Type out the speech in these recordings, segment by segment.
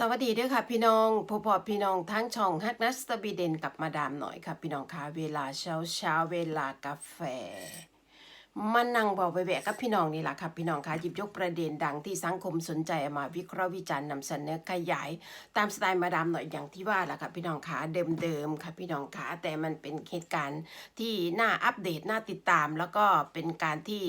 สวัสดีด้วยค่ะพี่น้องพอพอพี่น้องทั้งช่องฮักนัสตบีเดนกับมาดามหน่อยค่ะพี่น้องค่ะเวลาเช้าเช้าเวลากาแฟมานั่งบอกไปแบกกับพี่น้องนี่แหละค่ะพี่น้องค่ะหยิบยกประเด็นดังที่สังคมสนใจมาวิเคราะห์วิจารณ์นำเสนอขยาย ตามสไตล์มาดามหน่อยอย่างที่ว่าแหละค่ะพี่น้องค่ะเดิมๆค่ะพี่น้องค่ะแต่มันเป็นเหตุการณ์ที่น่าอัปเดตน่าติดตาม แล้วก็เป็นการที่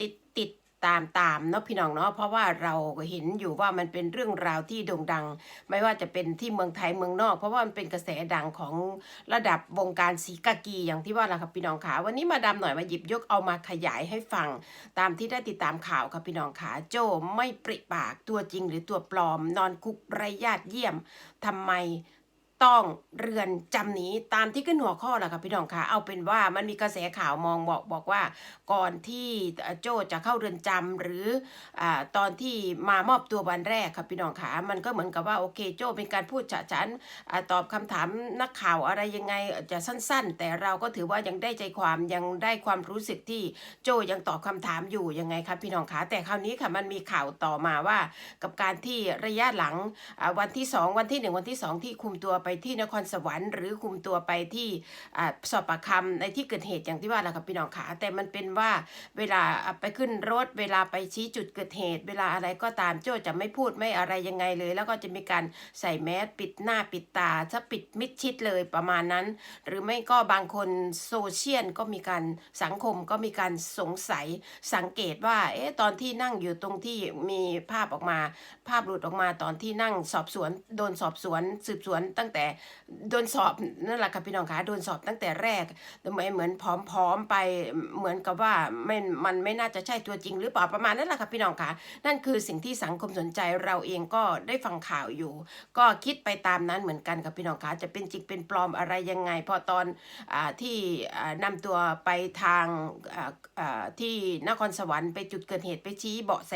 ติดติด ตามตามเนาะพี่น้องเนาะเพราะว่าเราเห็นอยู่ว่ามันเป็นเรื่องราวที่โด่งดัง ไม่ว่าจะเป็นที่เมืองไทยเมืองนอก เพราะว่ามันเป็นกระแสดังของระดับวงการสีกากีอย่างที่ว่าแหละครับพี่น้องขาวันนี้มาดามหน่อยมาหยิบยกเอามาขยายให้ฟัง ตามที่ได้ติดตามข่าวครับพี่น้องขาโจไม่ปริปากตัวจริงหรือตัวปลอม นอนคุกไร้ญาติเยี่ยมทำไม ต้องเรือนจำหนี้ตามที่ขึ้นหัวข้อแหละค่ะพี่น้องค่ะ เอาเป็นว่ามันมีกระแสข่าวมองบอกบอกว่า ก่อนที่โจจะเข้าเรือนจำหรืออ่าตอนที่มามอบตัววันแรกค่ะพี่น้องค่ะ มันก็เหมือนกับว่าโอเคโจเป็นการพูดฉะฉันอตอบคำถามนักข่าวอะไรยังไงจะสั้น ๆ แต่เราก็ถือว่ายังได้ใจความยังได้ความรู้สึกที่โจยังตอบคำถามอยู่ยังไงคะพี่น้องคะแต่คราวนี้ค่ะมันมีข่าวต่อมาว่า กับการที่ระยะหลังวันที่ 2 วันที่ 1 วันที่ 2 ที่คุมตัวไปไปที่นครสวรรค์หรือคุมตัวไปที่สอบปากคำในที่เกิดเหตุอย่างที่ว่าแหละครับพี่น้องขาแต่มันเป็นว่าเวลาไปขึ้นรถเวลาไปชี้จุดเกิดเหตุ เวลาอะไรก็ตามโจ้จะไม่พูดไม่อะไรยังไงเลย แล้วก็จะมีการใส่แมสปิดหน้าปิดตาจะปิดมิดชิดเลยประมาณนั้น หรือไม่ก็บางคนโซเชียลก็มีการสังคมก็มีการสงสัยสังเกตว่าเอ๊ะตอนที่นั่งอยู่ตรงที่มีภาพออกมา ภาพหลุดออกมาตอนที่นั่งสอบสวนโดนสอบสวนสืบสวนตั้งแต่โดนสอบนั่นแหละค่ะพี่น้องคะโดนสอบตั้งแต่แรกแต่เหมือนเหมือนผอมๆไปเหมือนกับว่าไม่มันไม่น่าจะใช่ตัวจริง หรือเปล่าประมาณนั้นแหละค่ะพี่น้องคะนั่นคือสิ่งที่สังคมสนใจเราเองก็ได้ฟังข่าวอยู่ ก็คิดไปตามนั้นเหมือนกันค่ะพี่น้องคะจะเป็นจริงเป็นปลอมอะไรยังไง พอตอนอที่อ่านำตัวไปทางที่นครสวรรค์ไปจุดเกิดเหตุไปชี้เบาะแส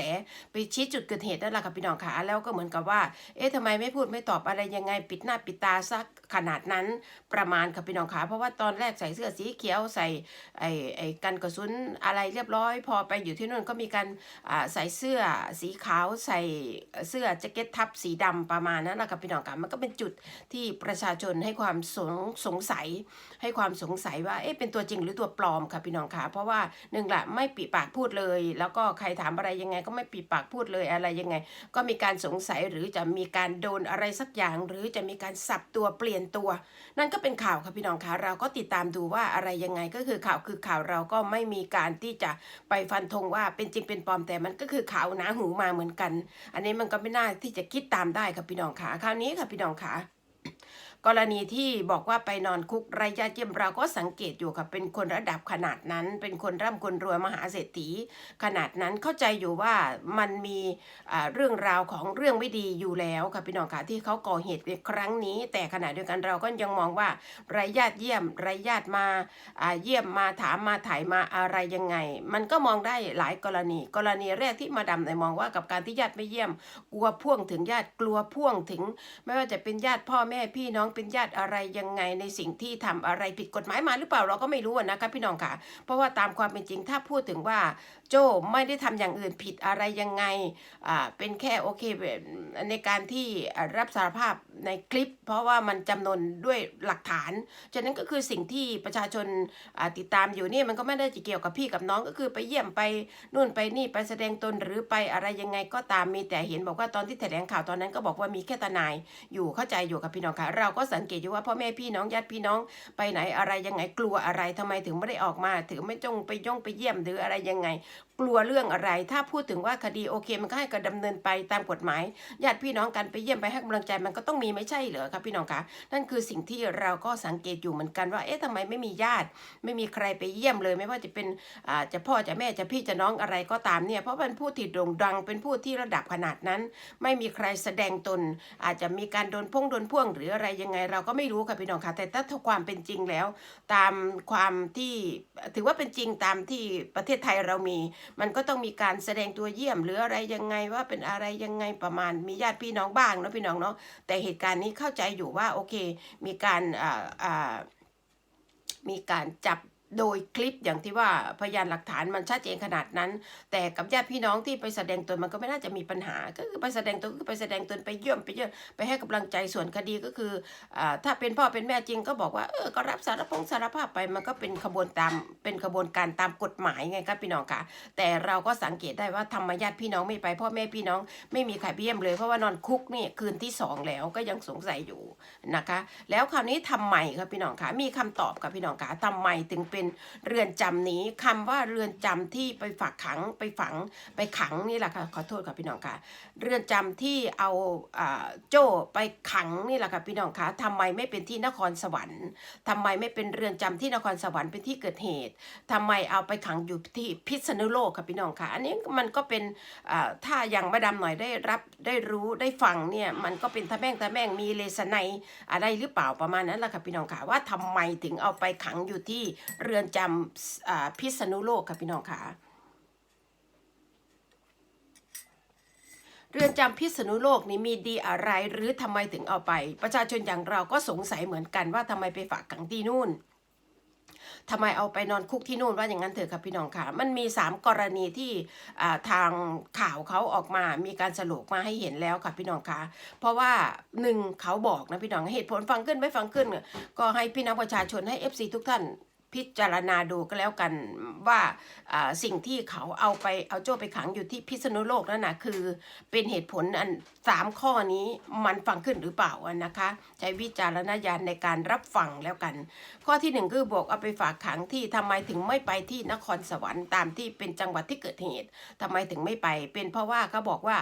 ไปชี้จุดเกิดเหตุนั่นแหละค่ะพี่น้องคะแล้วก็เหมือนกับว่า เอ๊ะทำไมไม่พูดไม่ตอบอะไรยังไงปิดหน้าปิดตาซักขนาดนั้นประมาณค่ะพี่น้องคะเพราะว่าตอนแรกใส่เสื้อสีเขียวใส่ไอ้ไอ้กันกระสุนอะไรเรียบร้อย พอไปอยู่ที่นู่นก็มีการใส่เสื้อสีขาวใส่เสื้อแจ็คเก็ตทับสีดำประมาณนั้นแหละค่ะพี่น้องคะมันก็เป็นจุดที่ประชาชนให้ความสงสงสัย ให้ความสงสัยว่าเอ๊ะเป็นตัวจริงหรือตัวปลอมค่ะพี่น้องคะเพราะว่าหนึ่งละไม่ปิปากพูดเลย แล้วก็ใครถามอะไรยังไง ก็ไม่ปิปากพูดเลยอะไรยังไง ก็มีการสงสัยหรือจะมีการโดนอะไรสักอย่าง หรือจะมีการสับตัวเปลี่ยนตัว นั่นก็เป็นข่าวค่ะพี่น้องคะเราก็ติดตามดูว่าอะไรยังไงก็คือข่าวคือข่าวเราก็ไม่มีการที่จะไปฟันธงว่าเป็นจริงเป็นปลอมแต่มันก็คือข่าวหนาหูมาเหมือนกัน อันนี้มันก็ไม่น่าที่จะคิดตามได้ค่ะพี่น้องคะคราวนี้ค่ะพี่น้องคะ กรณีที่บอกว่าไปนอนคุกไร้ญาติเยี่ยมเราก็สังเกตอยู่ค่ะเป็นคนระดับขนาดนั้น เป็นคนร่ำคนรวยมหาเศรษฐีขนาดนั้นเข้าใจอยู่ว่ามันมีเรื่องราวของเรื่องไม่ดีอยู่แล้วค่ะพี่น้องค่ะที่เขาก่อเหตุในครั้งนี้ แต่ขณะเดียวกันเราก็ยังมองว่าไร้ญาติเยี่ยมไร้ญาติมาเยี่ยมมาถามมาถ่ายมาอะไรยังไง มันก็มองได้หลายกรณี กรณีแรกที่มาดำในมองว่ากับการที่ญาติไม่เยี่ยม กลัวพ่วงถึงญาติกลัวพ่วงถึง ไม่ว่าจะเป็นญาติพ่อแม่พี่น้องเป็นญาติอะไรยังไงในสิ่งที่ทำอะไรผิดกฎหมายมาหรือเปล่าเราก็ไม่รู้อะนะคะพี่น้องค่ะ เพราะว่าตามความเป็นจริงถ้าพูดถึงว่าโจไม่ได้ทำอย่างอื่นผิดอะไรยังไงอ่าเป็นแค่โอเคในการที่รับสารภาพในคลิป เพราะว่ามันจำนวนด้วยหลักฐาน ฉะนั้นก็คือสิ่งที่ประชาชนาติดตามอยู่นี่มันก็ไม่ได้จะเกี่ยวกับพี่กับน้องก็คือไปเยี่ยมไปนู่นไปนี่ไปแสดงตนหรือไปอะไรยังไงก็ตามมีแต่เห็นบอกว่าตอนที่แถลงข่าวตอนนั้นก็บอกว่ามีแค่ทนายอยู่เข้าใจอยู่กับพี่น้องค่ะเราก็สังเกตอยู่ว่าพ่อแม่พี่น้องญาติพี่น้องไปไหนอะไรยังไงกลัวอะไรทำไมถึงไม่ได้ออกมา ถึงไม่จงไปย่องไปเยี่ยมหรืออะไรยังไงกลัวเรื่องอะไร ถ้าพูดถึงว่าคดีโอเค มันก็ให้กระดำเนินไปตามกฎหมายญาติพี่น้องกันไปเยี่ยมไปให้กำลังใจมันก็ต้องมีไม่ใช่เหรอครับพี่น้องคะนั่นคือสิ่งที่เราก็สังเกตอยู่เหมือนกันว่าเอ๊ะทำไมไม่มีญาติ ไม่มีใครไปเยี่ยมเลย ไม่ว่าจะเป็นอ่าจะพ่อจะแม่จะพี่จะน้องอะไรก็ตามเนี่ยเพราะเป็นผู้ที่โด่งดังเป็นผู้ที่ระดับขนาดนั้น ไม่มีใครแสดงตน อาจจะมีการโดนพ่งโดนพ่วงหรืออะไรยังไง เราก็ไม่รู้ค่ะพี่น้องคะแต่ถ้าความเป็นจริงแล้ว ตามความที่ถือว่าเป็นจริงตามที่ประเทศไทยเรามีมันก็ต้องมีการแสดงตัวเยี่ยมหรืออะไรยังไงว่าเป็นอะไรยังไงประมาณมีญาติพี่น้องบ้างเนาะพี่น้องเนาะแต่เหตุการณ์นี้เข้าใจอยู่ว่าโอเค มีการอ่าอ่ามีการจับ โดยคลิปอย่างที่ว่าพยานหลักฐานมันชัดเจนขนาดนั้น แต่กับญาติพี่น้องที่ไปแสดงตนมันก็ไม่น่าจะมีปัญหา ก็คือไปแสดงตนก็คือไปแสดงตนไปเยี่ยมไปเยี่ยมไปให้กำลังใจส่วนคดีก็คืออ่าถ้าเป็นพ่อเป็นแม่จริงก็บอกว่าเออก็รับสารพงสารภาพไปมันก็เป็นขบวนตามเป็นขบวนการตามกฎหมายไงครับพี่น้องคะแต่เราก็สังเกตได้ว่าทำไมญาติพี่น้องไม่ไปพ่อแม่พี่น้องไม่มีใครเยี่ยมเลยเพราะว่านอนคุกนี่คืนที่สองแล้วก็ยังสงสัยอยู่นะคะ แล้วคราวนี้ทำไมครับพี่น้องคะมีคำตอบครับพี่น้องคะทำไมถึงเป็นเรือนจำนี้คำว่าเรือนจำที่ไปฝากขังไปฝังไปขังนี่แหละค่ะขอโทษครับพี่น้องค่ะ เรือนจำที่เอาอโจ้ไปขังนี่แหละค่ะพี่น้องค่ะทำไมไม่เป็นที่นครสวรรค์ทำไมไม่เป็นเรือนจำที่นครสวรรค์เป็นที่เกิดเหตุทำไมเอาไปขังอยู่ที่พิษณุโลกครับพี่น้องค่ะ อันนี้มันก็เป็นถ้าอย่างมาดามหน่อยได้รับได้รู้ได้ฟังเนี่ยมันก็เป็นทะแม่งทะแม่งมีเลสไนอะไรหรือเปล่าประมาณนั้นแหละค่ะพี่น้องค่ะว่าทำไมถึงเอาไปขังอยู่ที่เรืือนจำพิษณุโลกค่ะพี่น้องค่ะเรือนจำพิษณุโลกนี้มีดีอะไรหรือทำไมถึงเอาไป ประชาชนอย่างเราก็สงสัยเหมือนกันว่าทำไมไปฝากขังที่นู่นทำไมเอาไปนอนคุกที่นู่นว่าอย่างนั้นเถอะครับพี่น้องค่ะ มันมีสามกรณีที่ทางข่าวเขาออกมา มีการสรุปมาให้เห็นแล้วค่ะพี่น้องค่ะ เพราะว่าหนึ่งเขาบอกนะพี่น้องเหตุผลฟังขึ้นไม่ฟังขึ้น ก็ให้พี่น้องประชาชนให้ FC ทุกท่าน พิจารณาดูก็แล้วกันว่าสิ่งที่เขาเอาไปเอาโจ้ไปขังอยู่ที่พิษณุโลกนั่นนะคือเป็นเหตุผลอันสามข้อนี้มันฟังขึ้นหรือเปล่านะคะ ใช้วิจารณญาณในการรับฟังแล้วกัน ข้อที่หนึ่งคือบอกเอาไปฝากขังที่ทำไมถึงไม่ไปที่นครสวรรค์ตามที่เป็นจังหวัดที่เกิดเหตุทำไมถึงไม่ไป เป็นเพราะว่าเขาบอกว่า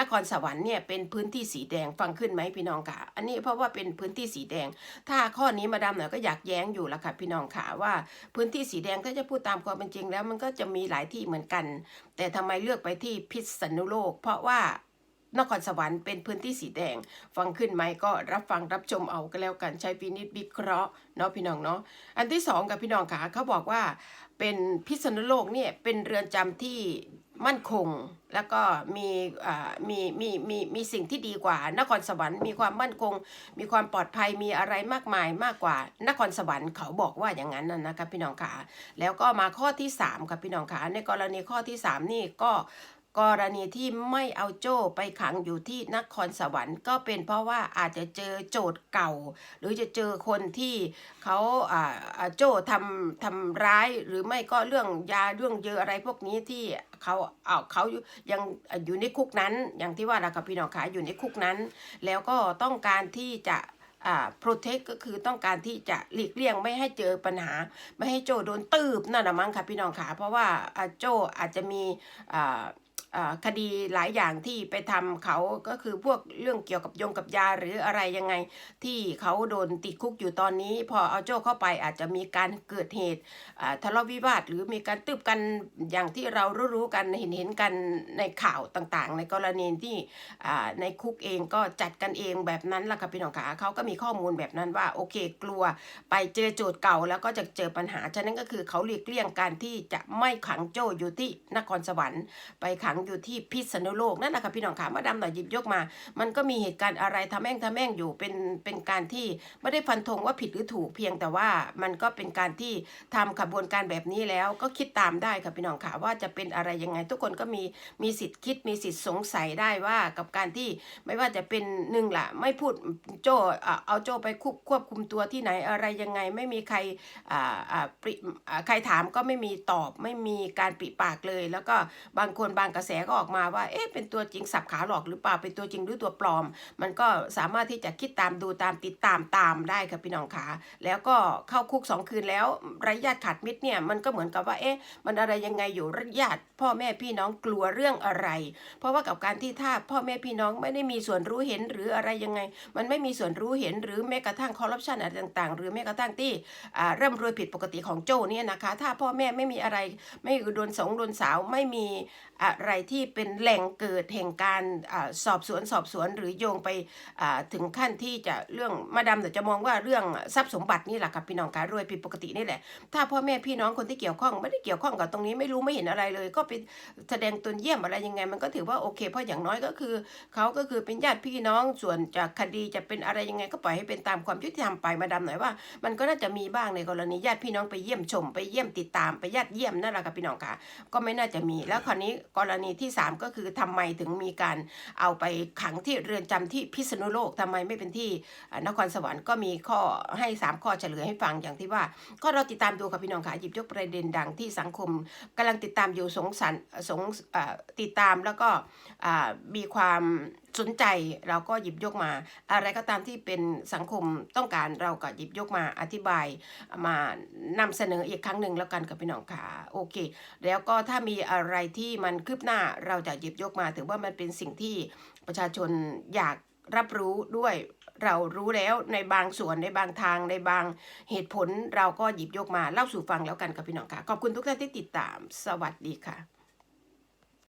นครสวรรค์เนี่ยเป็นพื้นที่สีแดงฟังขึ้นไหมพี่น้องคะอันนี้เพราะว่าเป็นพื้นที่สีแดง ถ้าข้อนี้มาดามหน่อยก็อยากแย้งอยู่ละค่ะพี่น้องคะว่าพื้นที่สีแดงถ้าจะพูดตามความเป็นจริงแล้วมันก็จะมีหลายที่เหมือนกัน แต่ทำไมเลือกไปที่พิษณุโลก เพราะว่านครสวรรค์เป็นพื้นที่สีแดง ฟังขึ้นไหมก็รับฟังรับชมเอาก็แล้วกันใช้พินิจวิเคราะห์เนาะพี่น้องเนาะอันที่สองกับพี่น้องค่ะเขาบอกว่าเป็นพิษณุโลกเนี่ยเป็นเรือนจำที่ มั่นคง แล้วก็มีอ่ามีมีมีมีสิ่งที่ดีกว่านครสวรรค์มีความมั่นคง มีความปลอดภัยมีอะไรมากมายมากกว่านครสวรรค์เขาบอกว่าอย่างนั้นน่ะนะคะพี่น้องขาแล้วก็มาข้อที่3ค่ะพี่น้องขาในกรณีข้อที่ 3 นี่ก็ กรณีที่ไม่เอาโจ้ไปขังอยู่ที่นครสวรรค์ ก็เป็นเพราะว่าอาจจะเจอโจทย์เก่า หรือจะเจอคนที่เขาอ่าโจ้ทำทำร้ายหรือไม่ก็เรื่องยาเรื่องเยอะอะไรพวกนี้ที่เขาเอาเขายังอยู่ในคุกนั้น อย่างที่ว่าเรากับพี่น้องขาอยู่ในคุกนั้น แล้วก็ต้องการที่จะอ่า protect ก็คือต้องการที่จะหลีกเลี่ยงไม่ให้เจอปัญหา ไม่ให้โจโดนตืบนั่นนะมั้งค่ะพี่น้องขาเพราะว่าโจอาจจะมีอ่า คดีหลายอย่างที่ไปทำเขาก็คือพวกเรื่องเกี่ยวกับยงกับยาหรืออะไรยังไง ที่เขาโดนติดคุกอยู่ตอนนี้ พอเอาโจ้เข้าไปอาจจะมีการเกิดเหตุทะเลาะวิวาทหรือมีการตืบกันอย่างที่เรารู้ๆกันเห็นเห็นๆกันในข่าวต่างๆ ในกรณีที่ในคุกเองก็จัดกันเองแบบนั้นล่ะค่ะพี่น้องขาเขาก็มีข้อมูลแบบนั้นว่าโอเคกลัวไปเจอโจทย์เก่าแล้วก็จะเจอปัญหาฉะนั้นก็คือเขาหลีกเลี่ยงการที่จะไม่ขังโจ้อยู่ที่นครสวรรค์ไปขังอยู่ที่พิษณุโลกนั่นแหละค่ะพี่น้องขามาดามหน่อยหยิบยกมา มันก็มีเหตุการณ์อะไรทำแม่งทำแม่งอยู่เป็นเป็นการที่ไม่ได้ฟันธงว่าผิดหรือถูกเพียงแต่ว่ามันก็เป็นการที่ทำขบวนการแบบนี้แล้วก็คิดตามได้ค่ะพี่น้องขาว่าจะเป็นอะไรยังไง ทุกคนก็มีมีสิทธิ์คิดมีสิทธิ์สงสัยได้ว่ากับการที่ไม่ว่าจะเป็นหนึ่งละไม่พูดโจเอาโจไปควบควบคุมตัวที่ไหนอะไรยังไงไม่มีใครใครถามก็ไม่มีตอบไม่มีการปิปากเลย แล้วก็บางคนบางกระแสแสก็ออกมาว่า เอ๊ะ เป็นตัวจริงสับขาหลอกหรือเปล่า เป็นตัวจริงหรือตัวปลอม มันก็สามารถที่จะคิดตามดูตามติดตามตามได้ค่ะพี่น้องขา แล้วก็เข้าคุกสองคืนแล้วไร้ญาติขาดมิตรเนี่ย มันก็เหมือนกับว่า เอ๊ะ มันอะไรยังไงอยู่ญาติพ่อแม่พี่น้องกลัวเรื่องอะไร เพราะว่ากับการที่ถ้าพ่อแม่พี่น้องไม่ได้มีส่วนรู้เห็นหรืออะไรยังไง มันไม่มีส่วนรู้เห็นหรือแม้กระทั่งคอร์รัปชันอะไรต่างๆ หรือแม้กระทั่งที่อ่าร่ำรวยผิดปกติของโจ้เนี่ยนะคะ ถ้าพ่อแม่ไม่มีอะไร ไม่โดนสงโดนสาวไม่มีอะไรที่เป็นแหล่งเกิดแห่งการอสอบสวนสอบสวนหรือโยงไปถึงขั้นที่จะเรื่องมาดามแต่จะมองว่าเรื่องทรัพย์สมบัตินี่แหละค่ะพี่น้องคะรวยผิดปกตินี่แหละ ถ้าพ่อแม่พี่น้องคนที่เกี่ยวข้องไม่ได้เกี่ยวข้องกับตรงนี้ไม่รู้ไม่เห็นอะไรเลย ก็ไปแสดงตนเยี่ยมอะไรยังไง มันก็ถือว่าโอเคเพราะอย่างน้อยก็คือเขาก็คือเป็นญาติพี่น้องส่วนจากคดีจะเป็นอะไรยังไงก็ปล่อยให้เป็นตามความยุติธรรมไปมาดามหน่อยว่า มันก็น่าจะมีบ้างในกรณีญาติพี่น้องไปเยี่ยมชม ไปเยี่ยมติดตามไปญาติเยี่ยมนั่นแหละค่ะพี่น้องค่ะก็ไม่น่าจะมีแล้วคราวนี้กรณีที่3ก็คือทำไมถึงมีการเอาไปขังที่เรือนจำที่พิษณุโลกทำไมไม่เป็นที่นครสวรรค์ก็มีข้อให้ 3 ข้อเฉลยให้ฟังอย่างที่ว่า ก็เราติดตามดูค่ะพี่น้องค่ะหยิบยกประเด็นดังที่สังคมกำลังติดตามอยู่สงสารสงติดตามแล้วก็มีความ สนใจเราก็หยิบยกมา อะไรก็ตามที่เป็นสังคมต้องการเราก็หยิบยกมาอธิบายมานำเสนออีกครั้งหนึ่งแล้วกันกับพี่น้องค่ะโอเค แล้วก็ถ้ามีอะไรที่มันคืบหน้าเราจะหยิบยกมา ถือว่ามันเป็นสิ่งที่ประชาชนอยากรับรู้ด้วยเรารู้แล้วในบางส่วนในบางทางในบางเหตุผลเราก็หยิบยกมาเล่าสู่ฟังแล้วกันกับพี่น้องค่ะ ขอบคุณทุกท่านที่ติดตาม สวัสดีค่ะ